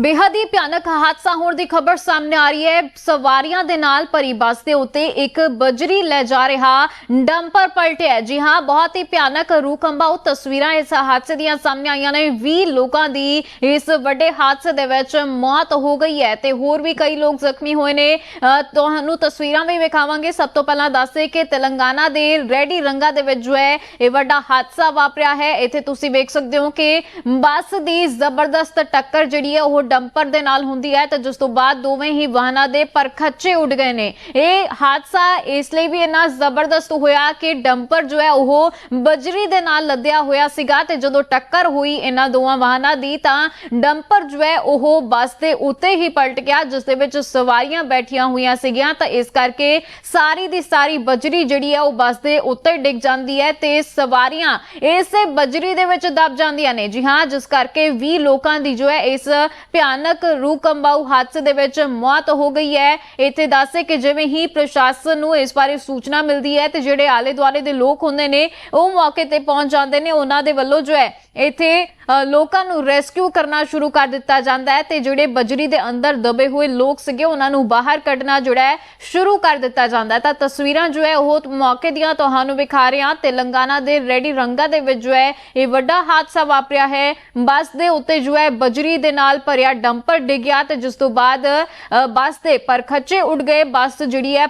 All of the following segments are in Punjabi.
ਬੇਹੱਦ ਹੀ ਭਿਆਨਕ ਹਾਦਸਾ ਹੋਣ ਦੀ ਖਬਰ ਸਾਹਮਣੇ ਆ ਰਹੀ ਹੈ। ਸਵਾਰੀਆਂ ਦੇ ਨਾਲ ਭਰੀ ਬੱਸ ਦੇ ਉੱਤੇ ਇੱਕ ਬਜਰੀ ਲੈ ਜਾ ਰਿਹਾ ਡੰਪਰ ਪਲਟਿਆ ਜੀ ਹਾਂ, ਬਹੁਤ ਹੀ ਭਿਆਨਕ ਰੂਕੰਬਾਉ ਤਸਵੀਰਾਂ ਇਸ ਹਾਦਸੇ ਦੀਆਂ ਸਾਹਮਣੇ ਆਈਆਂ ਨੇ। 20 ਲੋਕਾਂ ਦੀ ਇਸ ਵੱਡੇ ਹਾਦਸੇ ਦੇ ਵਿੱਚ ਮੌਤ ਹੋ ਗਈ ਹੈ ਤੇ ਹੋਰ ਵੀ ਕਈ ਲੋਕ ਜ਼ਖਮੀ ਹੋਏ ਨੇ। ਅਹ ਤੁਹਾਨੂੰ ਤਸਵੀਰਾਂ ਵੀ ਵਿਖਾਵਾਂਗੇ। ਸਭ ਤੋਂ ਪਹਿਲਾਂ ਦੱਸਦੇ ਕਿ ਤੇਲੰਗਾਨਾ ਦੇ ਰੈਡੀ ਰੰਗਾ ਦੇ ਵਿੱਚ ਜੋ ਹੈ, ਇਹ ਵੱਡਾ ਹਾਦਸਾ ਵਾਪਰਿਆ ਹੈ। ਇੱਥੇ ਤੁਸੀਂ ਵੇਖ ਸਕਦੇ ਹੋ ਕਿ ਬੱਸ ਦੀ ਜ਼ਬਰਦਸਤ ਟੱਕਰ ਜਿਹੜੀ ਹੈ ਉਹ ਡੰਪਰ ਦੇ ਨਾਲ ਹੁੰਦੀ ਹੈ ਤੇ ਜਿਸ ਤੋਂ ਬਾਅਦ ਦੋਵੇਂ ਹੀ ਵਾਹਨਾਂ ਦੇ ਪਰਖੱਚੇ ਉੱਡ ਗਏ ਨੇ। ਇਹ ਹਾਦਸਾ ਇਸ ਲਈ ਵੀ ਇੰਨਾ ਜ਼ਬਰਦਸਤ ਹੋਇਆ ਕਿ ਡੰਪਰ ਜੋ ਹੈ ਉਹ ਬਜਰੀ ਦੇ ਨਾਲ ਲੱਦਿਆ ਹੋਇਆ ਸੀਗਾ ਤੇ ਜਦੋਂ ਟੱਕਰ ਹੋਈ ਇਹਨਾਂ ਦੋਵਾਂ ਵਾਹਨਾਂ ਦੀ ਤਾਂ ਡੰਪਰ ਜੋ ਹੈ ਉਹ ਬੱਸ ਦੇ ਉੱਤੇ ਹੀ ਪਲਟ ਗਿਆ, ਜਿਸ ਦੇ ਵਿੱਚ ਸਵਾਰੀਆਂ ਬੈਠੀਆਂ ਹੋਈਆਂ ਸੀਗੀਆਂ। ਤਾਂ ਇਸ ਕਰਕੇ ਸਾਰੀ ਦੀ ਸਾਰੀ ਬਜਰੀ ਜਿਹੜੀ ਹੈ ਉਹ ਬੱਸ ਦੇ ਉੱਤੇ ਡਿੱਗ ਜਾਂਦੀ ਹੈ ਤੇ ਸਵਾਰੀਆਂ ਇਸੇ ਬਜਰੀ ਦੇ ਵਿੱਚ ਦਬ ਜਾਂਦੀਆਂ ਨੇ। ਜੀ ਹਾਂ, ਜਿਸ ਕਰਕੇ 20 ਲੋਕਾਂ ਦੀ ਜੋ ਹੈ ਇਸ ਭਿਆਨਕ ਰੂਕੰਬਾਉ ਹਾਦਸੇ ਦੇ ਵਿੱਚ ਮੌਤ ਹੋ ਗਈ ਹੈ। ਇੱਥੇ ਦੱਸੇ ਕਿ ਜਿਵੇਂ ਹੀ ਪ੍ਰਸ਼ਾਸਨ ਨੂੰ ਇਸ ਬਾਰੇ ਸੂਚਨਾ ਮਿਲਦੀ ਹੈ ਤੇ ਜਿਹੜੇ ਆਲੇ ਦੁਆਲੇ ਦੇ ਲੋਕ ਹੁੰਦੇ ਨੇ, ਉਹ ਮੌਕੇ ਤੇ ਪਹੁੰਚ ਜਾਂਦੇ ਨੇ। ਉਹਨਾਂ ਦੇ ਵੱਲੋਂ ਜੋ ਹੈ, ਇੱਥੇ ਲੋਕਾਂ ਨੂੰ ਰੈਸਕਿਊ ਕਰਨਾ ਸ਼ੁਰੂ ਕਰ ਦਿੱਤਾ ਜਾਂਦਾ ਹੈ ਤੇ ਜਿਹੜੇ ਬਜਰੀ ਦੇ ਅੰਦਰ ਦਬੇ ਹੋਏ ਲੋਕ ਸੀਗੇ, ਉਹਨਾਂ ਨੂੰ ਬਾਹਰ ਕੱਢਣਾ ਜਿਹੜਾ ਹੈ, ਸ਼ੁਰੂ ਕਰ ਦਿੱਤਾ ਜਾਂਦਾ ਹੈ। ਤਾਂ ਤਸਵੀਰਾਂ ਜੋ ਹੈ, ਉਹ ਮੌਕੇ ਦੀਆਂ ਤੁਹਾਨੂੰ ਵਿਖਾ ਰਹੇ ਹਾਂ। ਤੇਲੰਗਾਨਾ ਦੇ ਰੈਡੀ ਰੰਗਾ ਦੇ ਵਿੱਚ ਜੋ ਹੈ, ਇਹ ਵੱਡਾ ਹਾਦਸਾ ਵਾਪਰਿਆ ਹੈ। ਬੱਸ ਦੇ ਉੱਤੇ ਜੋ ਹੈ, ਬਜਰੀ ਦੇ ਨਾਲ ਭਰਿਆ ਡੰਪਰ ਡਿੱਗਿਆ ਤੇ ਜਿਸ ਤੋਂ ਬਾਅਦ ਅ, ਬੱਸ ਦੇ ਪਰਖੱਚੇ ਉੱਡ ਗਏ। ਬੱਸ ਜਿਹੜੀ ਹੈ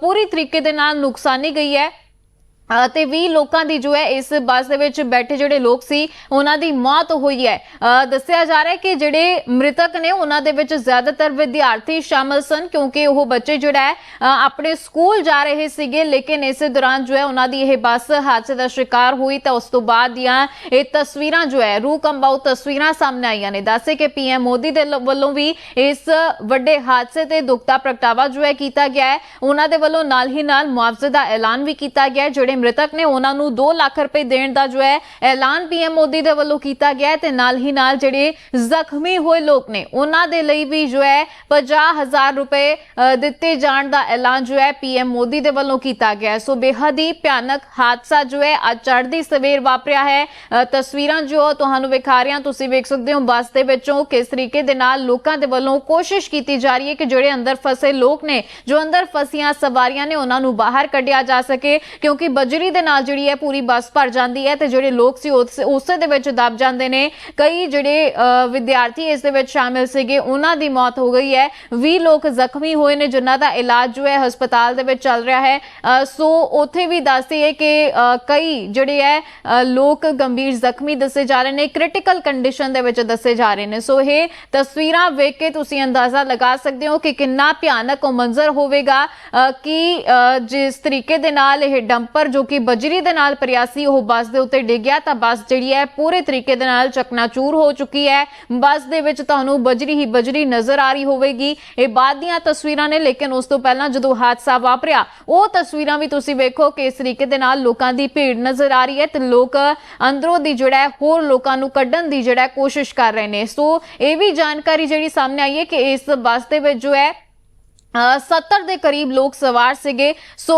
ਪੂਰੀ ਤਰੀਕੇ ਦੇ ਨਾਲ ਨੁਕਸਾਨੀ ਗਈ ਹੈ। ਤੇ 20 ਲੋਕਾਂ ਦੀ ਜੋ ਹੈ ਇਸ ਬੱਸ ਦੇ ਵਿੱਚ ਬੈਠੇ ਜਿਹੜੇ ਲੋਕ ਸੀ, ਉਹਨਾਂ ਦੀ ਮੌਤ ਹੋਈ ਹੈ। ਦੱਸਿਆ ਜਾ ਰਿਹਾ ਹੈ ਕਿ ਜਿਹੜੇ ਮ੍ਰਿਤਕ ਨੇ, ਉਹਨਾਂ ਦੇ ਵਿੱਚ ਜ਼ਿਆਦਾਤਰ ਵਿਦਿਆਰਥੀ ਸ਼ਾਮਲ ਸਨ, ਕਿਉਂਕਿ ਉਹ ਬੱਚੇ ਜਿਹੜਾ ਹੈ ਆਪਣੇ ਸਕੂਲ ਜਾ ਰਹੇ ਸੀਗੇ, ਲੇਕਿਨ ਇਸੇ ਦੌਰਾਨ ਜੋ ਹੈ ਉਹਨਾਂ ਦੀ ਇਹ ਬੱਸ ਹਾਦਸੇ ਦਾ ਸ਼ਿਕਾਰ ਹੋਈ ਤਾਂ ਉਸ ਤੋਂ ਬਾਅਦ ਦੀਆਂ ਇਹ ਤਸਵੀਰਾਂ ਜੋ ਹੈ, ਰੂਹ ਕੰਬਾਊ ਤਸਵੀਰਾਂ ਸਾਹਮਣੇ ਆਈਆਂ ਨੇ। ਦੱਸੇ ਕਿ ਪੀਐਮ ਮੋਦੀ ਦੇ ਵੱਲੋਂ ਵੀ ਇਸ ਵੱਡੇ ਹਾਦਸੇ ਤੇ ਦੁੱਖ ਦਾ ਪ੍ਰਗਟਾਵਾ ਜੋ ਹੈ ਕੀਤਾ ਗਿਆ ਹੈ। ਉਹਨਾਂ ਦੇ ਵੱਲੋਂ ਨਾਲ ਹੀ ਨਾਲ ਮੁਆਵਜ਼ੇ ਦਾ ਐਲਾਨ ਵੀ ਕੀਤਾ ਗਿਆ ਜਿਹੜੇ ਮ੍ਰਿਤਕ ਨੇ ਉਹਨਾਂ ਨੂੰ 2 ਲੱਖ ਰੁਪਏ ਦੇਣ ਦਾ ਜੋ ਹੈ ਐਲਾਨ ਪੀਐਮ ਮੋਦੀ ਦੇ ਵੱਲੋਂ ਕੀਤਾ ਗਿਆ ਤੇ ਨਾਲ ਹੀ ਨਾਲ ਜਿਹੜੇ ਜ਼ਖਮੀ ਹੋਏ ਲੋਕ ਨੇ ਉਹਨਾਂ ਦੇ ਲਈ ਵੀ ਜੋ ਹੈ 50000 ਰੁਪਏ ਦਿੱਤੇ ਜਾਣ ਦਾ ਐਲਾਨ ਜੋ ਹੈ ਪੀਐਮ ਮੋਦੀ ਦੇ ਵੱਲੋਂ ਕੀਤਾ ਗਿਆ ਸੋ ਬੇਹੱਦ ਹੀ ਭਿਆਨਕ ਹਾਦਸਾ ਜੋ ਹੈ ਅੱਜ ਚੜ੍ਹਦੀ ਸਵੇਰ ਵਾਪਰਿਆ ਹੈ। ਅ, ਤਸਵੀਰਾਂ ਜੋ ਤੁਹਾਨੂੰ ਵਿਖਾ ਰਿਹਾ ਤੁਸੀਂ ਵੇਖ ਸਕਦੇ ਹੋ ਬੱਸ ਦੇ ਵਿੱਚੋਂ ਕਿਸ ਤਰੀਕੇ ਦੇ ਨਾਲ ਲੋਕਾਂ ਦੇ ਵੱਲੋਂ ਕੋਸ਼ਿਸ਼ ਕੀਤੀ ਜਾ ਰਹੀ ਹੈ ਕਿ ਜਿਹੜੇ ਅੰਦਰ ਫਸੇ ਲੋਕ ਨੇ ਜੋ ਅੰਦਰ ਫਸੀਆਂ ਸਵਾਰੀਆਂ ਨੇ ਉਹਨਾਂ ਨੂੰ ਬਾਹਰ ਕੱਢਿਆ ਜਾ ਸਕੇ ਕਿਉਂਕਿ ਬਜਰੀ ਦੇ ਨਾਲ ਜਿਹੜੀ ਹੈ ਪੂਰੀ ਬੱਸ ਭਰ ਜਾਂਦੀ ਹੈ ਤੇ ਜਿਹੜੇ ਲੋਕ ਸੀ ਉਸੇ ਦੇ ਵਿੱਚ ਦਬ ਜਾਂਦੇ ਨੇ। ਕਈ ਜਿਹੜੇ ਵਿਦਿਆਰਥੀ ਇਸ ਦੇ ਵਿੱਚ ਸ਼ਾਮਿਲ ਸੀਗੇ, ਉਹਨਾਂ ਦੀ ਮੌਤ ਹੋ ਗਈ ਹੈ। 20 ਲੋਕ ਜ਼ਖਮੀ ਹੋਏ ਨੇ, ਜਿਨ੍ਹਾਂ ਦਾ ਇਲਾਜ ਜੋ ਹੈ ਹਸਪਤਾਲ ਦੇ ਵਿੱਚ ਚੱਲ ਰਿਹਾ ਹੈ। ਸੋ ਉੱਥੇ ਵੀ ਦੱਸਦੇ ਹੈ ਕਿ ਕਈ ਜਿਹੜੇ ਹੈ ਲੋਕ ਗੰਭੀਰ ਜ਼ਖਮੀ ਦੱਸੇ ਜਾ ਰਹੇ ਨੇ ਕ੍ਰਿਟੀਕਲ ਕੰਡੀਸ਼ਨ ਦੇ ਵਿੱਚ ਦੱਸੇ ਜਾ ਰਹੇ ਨੇ। ਸੋ ਇਹ ਤਸਵੀਰਾਂ ਵੇਖ ਕੇ ਤੁਸੀਂ ਅੰਦਾਜ਼ਾ ਲਗਾ ਸਕਦੇ ਹੋ ਕਿ ਕਿੰਨਾ ਭਿਆਨਕ ਉਹ ਮੰਜ਼ਰ ਹੋਵੇਗਾ। ਕਿ ਜਿਸ ਤਰੀਕੇ ਦੇ ਨਾਲ ਇਹ ਡੰਪਰ ਜੋ ਕਿ ਬਜਰੀ ਦੇ ਨਾਲ ਭਰਿਆ ਸੀ ਉਹ ਬੱਸ ਦੇ ਉੱਤੇ ਡਿੱਗਿਆ ਤਾਂ ਬੱਸ ਜਿਹੜੀ ਹੈ ਪੂਰੇ ਤਰੀਕੇ ਦੇ ਨਾਲ ਚਕਨਾਚੂਰ ਹੋ ਚੁੱਕੀ ਹੈ। ਬੱਸ ਦੇ ਵਿੱਚ ਤੁਹਾਨੂੰ ਬਜਰੀ ਹੀ ਬਜਰੀ ਨਜ਼ਰ ਆ ਰਹੀ ਹੋਵੇਗੀ। ਇਹ ਬਾਅਦ ਦੀਆਂ ਤਸਵੀਰਾਂ ਨੇ, ਲੇਕਿਨ ਉਸ ਤੋਂ ਪਹਿਲਾਂ ਜਦੋਂ ਹਾਦਸਾ ਵਾਪਰਿਆ, ਉਹ ਤਸਵੀਰਾਂ ਵੀ ਤੁਸੀਂ ਵੇਖੋ ਕਿ ਇਸ ਤਰੀਕੇ ਦੇ ਨਾਲ ਲੋਕਾਂ ਦੀ ਭੀੜ ਨਜ਼ਰ ਆ ਰਹੀ ਹੈ ਤੇ ਲੋਕ ਅੰਦਰੋਂ ਦੀ ਜਿਹੜਾ ਹੋਰ ਲੋਕਾਂ ਨੂੰ ਕੱਢਣ ਦੀ ਜਿਹੜਾ ਕੋਸ਼ਿਸ਼ ਕਰ ਰਹੇ ਨੇ। ਸੋ ਇਹ ਵੀ ਜਾਣਕਾਰੀ ਜਿਹੜੀ ਸਾਹਮਣੇ ਆਈ ਹੈ ਕਿ ਇਸ ਬੱਸ ਦੇ ਵਿੱਚ ਜੋ ਹੈ 70 ਦੇ ਕਰੀਬ ਲੋਕ ਸਵਾਰ ਸੀਗੇ। ਸੋ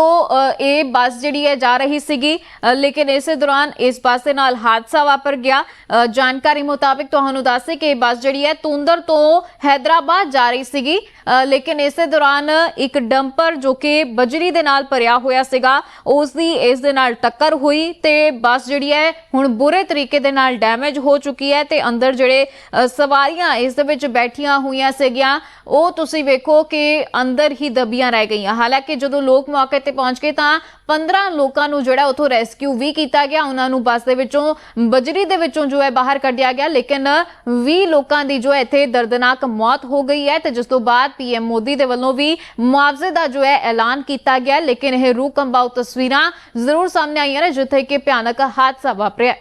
ਇਹ ਬੱਸ ਜਿਹੜੀ ਹੈ ਜਾ ਰਹੀ ਸੀਗੀ। ਲੇਕਿਨ ਇਸੇ ਦੌਰਾਨ ਇਸ ਬੱਸ ਦੇ ਨਾਲ ਹਾਦਸਾ ਵਾਪਰ ਗਿਆ। ਜਾਣਕਾਰੀ ਮੁਤਾਬਿਕ ਤੁਹਾਨੂੰ ਦੱਸੇ ਕਿ ਇਹ ਬੱਸ ਜਿਹੜੀ ਹੈ ਤੁੰਦਰ ਤੋਂ ਹੈਦਰਾਬਾਦ ਜਾ ਰਹੀ ਸੀਗੀ। ਲੇਕਿਨ ਇਸੇ ਦੌਰਾਨ ਇੱਕ ਡੰਪਰ ਜੋ ਕਿ ਬਜਰੀ ਦੇ ਨਾਲ ਭਰਿਆ ਹੋਇਆ ਸੀਗਾ ਉਸ ਦੀ ਇਸ ਦੇ ਨਾਲ ਟੱਕਰ ਹੋਈ ਤੇ ਬੱਸ ਜਿਹੜੀ ਹੈ ਹੁਣ ਬੁਰੇ ਤਰੀਕੇ ਦੇ ਨਾਲ ਡੈਮੇਜ ਹੋ ਚੁੱਕੀ ਹੈ ਤੇ ਅੰਦਰ ਜਿਹੜੇ ਸਵਾਰੀਆਂ ਇਸ ਦੇ ਵਿੱਚ ਬੈਠੀਆਂ ਹੋਈਆਂ ਸੀਗੀਆਂ। ਉਹ ਤੁਸੀਂ ਵੇਖੋ ਕਿ ਅੰਦਰ ਹੀ ਦਬੀਆਂ ਰਹਿ ਗਈਆਂ। ਹਾਲਾਂਕਿ ਜਦੋਂ ਲੋਕ ਮੌਕੇ ਤੇ ਪਹੁੰਚ ਗਏ ਤਾਂ 15 ਲੋਕਾਂ ਨੂੰ ਜਿਹੜਾ ਉਥੋਂ ਰੈਸਕਿਊ ਵੀ ਕੀਤਾ ਗਿਆ। ਉਹਨਾਂ ਨੂੰ ਬੱਸ ਦੇ ਵਿੱਚੋਂ, ਬਜਰੀ ਦੇ ਵਿੱਚੋਂ ਜੋ ਹੈ ਬਾਹਰ ਕੱਢਿਆ ਗਿਆ। ਲੇਕਿਨ 20 ਲੋਕਾਂ ਦੀ ਜੋ ਹੈ ਇੱਥੇ ਦਰਦਨਾਕ ਮੌਤ ਹੋ ਗਈ ਹੈ ਤੇ ਜਿਸ ਤੋਂ ਬਾਅਦ ਪੀਐਮ ਮੋਦੀ ਦੇ ਵੱਲੋਂ ਵੀ ਮੁਆਵਜ਼ੇ ਦਾ ਜੋ ਹੈ ਐਲਾਨ ਕੀਤਾ ਗਿਆ। ਲੇਕਿਨ ਇਹ ਰੂਹ ਕੰਬਾਊ ਤਸਵੀਰਾਂ ਜ਼ਰੂਰ ਸਾਹਮਣੇ ਆਈਆਂ ਨੇ, ਜਿੱਥੇ ਕਿ ਭਿਆਨਕ ਹਾਦਸਾ ਵਾਪਰਿਆ।